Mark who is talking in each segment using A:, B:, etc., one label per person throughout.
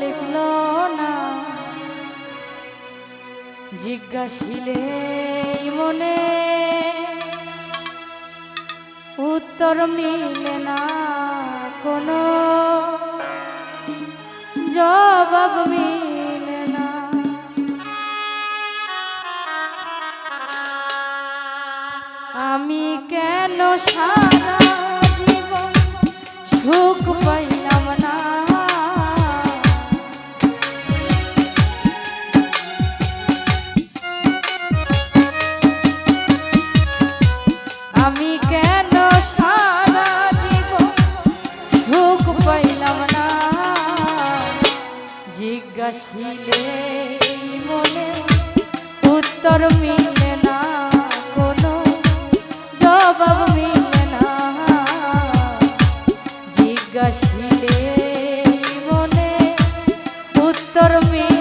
A: লিখল না। জিজ্ঞাসিলে মনে উত্তর মিলে না কোনো। জবাব মিলে না। আমি কেন সারা আমি কেন সারা জীবন সুখ পাইলাম না? জিজ্ঞাসিলে মনে উত্তর মিলে না, কোনো জবাব মিলে না। জিজ্ঞাসিলে মনে উত্তর মিলে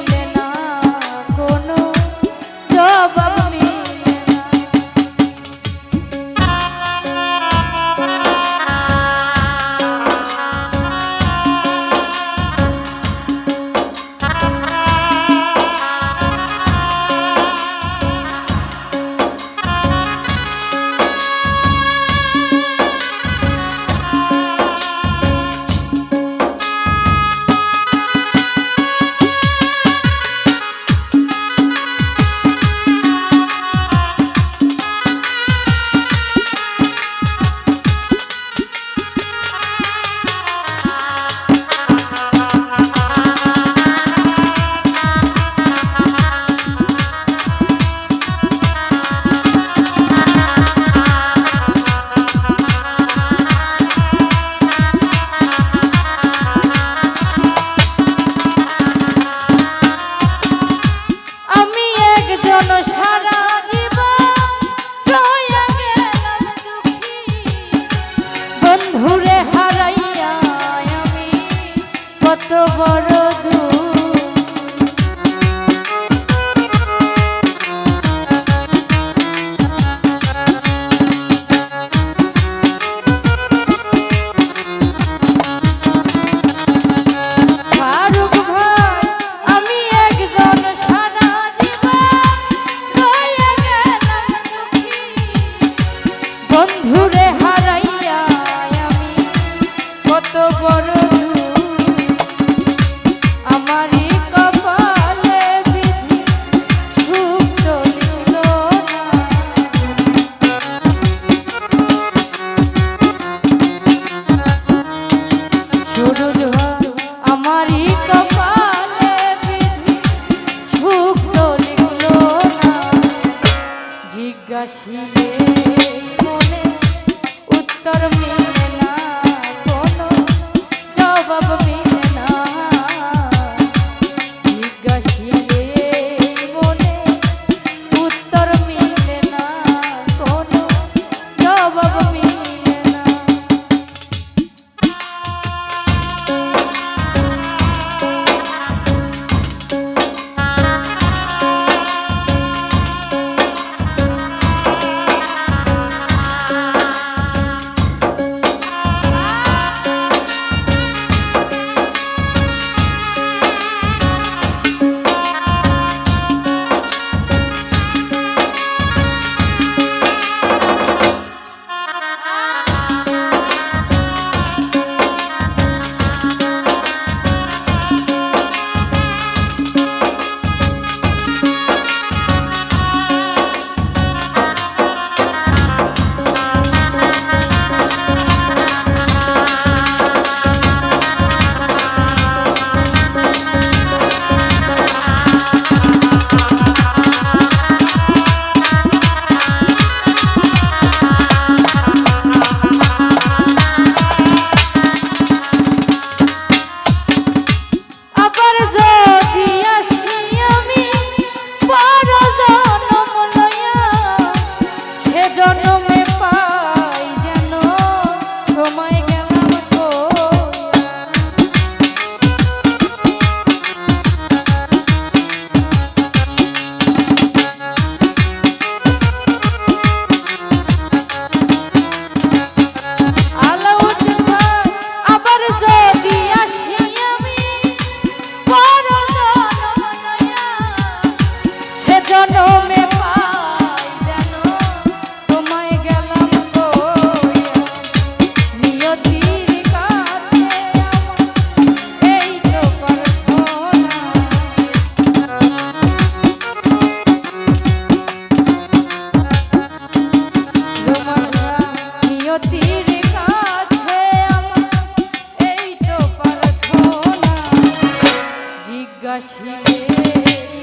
A: জিজ্ঞাসিলে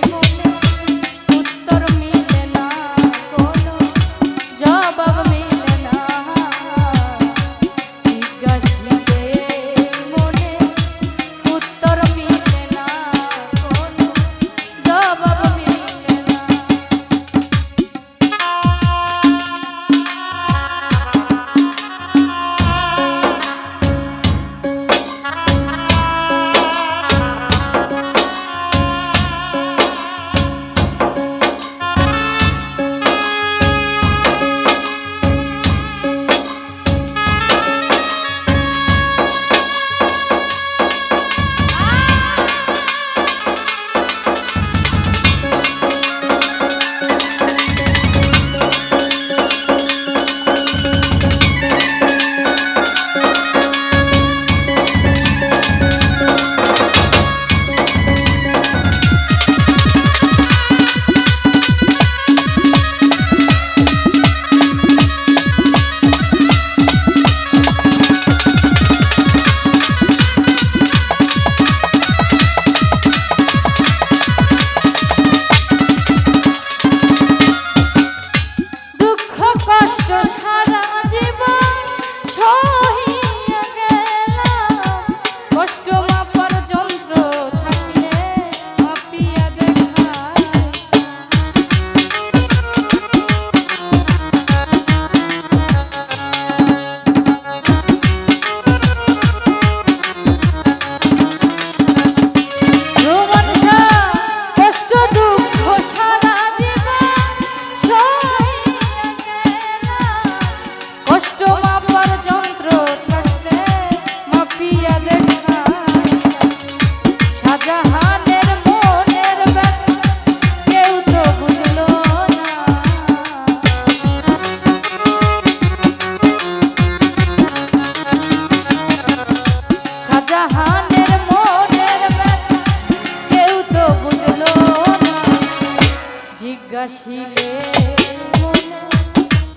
A: জিজ্ঞাসিলে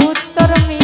A: উত্তর মি